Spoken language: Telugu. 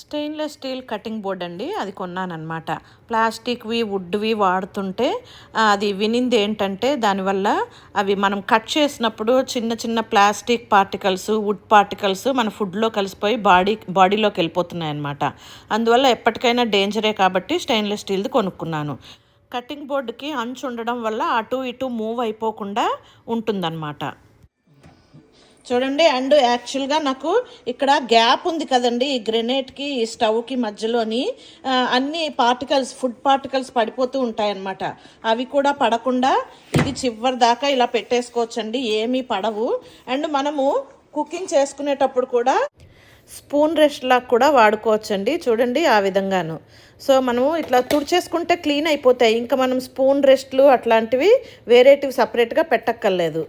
స్టెయిన్లెస్ స్టీల్ కటింగ్ బోర్డ్ అండి అది కొన్నానమాట ప్లాస్టిక్వి వుడ్వి వాడుతుంటే అది వినింది ఏంటంటే దానివల్ల అవి మనం కట్ చేసినప్పుడు చిన్న చిన్న ప్లాస్టిక్ పార్టికల్స్ వుడ్ పార్టికల్స్ మన ఫుడ్లో కలిసిపోయి బాడీ బాడీలోకి వెళ్ళిపోతున్నాయి అనమాట అందువల్ల ఎప్పటికైనా డేంజరే కాబట్టి స్టెయిన్లెస్ స్టీల్ది కొనుక్కున్నాను. కటింగ్ బోర్డుకి అంచు ఉండడం వల్ల అటు ఇటు మూవ్ అయిపోకుండా ఉంటుందన్నమాట. చూడండి అండ్ యాక్చువల్గా నాకు ఇక్కడ గ్యాప్ ఉంది కదండి ఈ గ్రెనేట్కి ఈ స్టవ్కి మధ్యలోని అన్ని పార్టికల్స్ ఫుడ్ పార్టికల్స్ పడిపోతూ ఉంటాయన్నమాట. అవి కూడా పడకుండా ఇది చివరి దాకా ఇలా పెట్టేసుకోవచ్చండి ఏమీ పడవు. అండ్ మనము కుకింగ్ చేసుకునేటప్పుడు కూడా స్పూన్ రెస్ట్లా కూడా వాడుకోవచ్చండి చూడండి ఆ విధంగాను. సో మనము ఇట్లా తుడిచేసుకుంటే క్లీన్ అయిపోతాయి. ఇంకా మనం స్పూన్ రెస్ట్లు అట్లాంటివి వేరేటివి సపరేట్గా పెట్టక్కర్లేదు.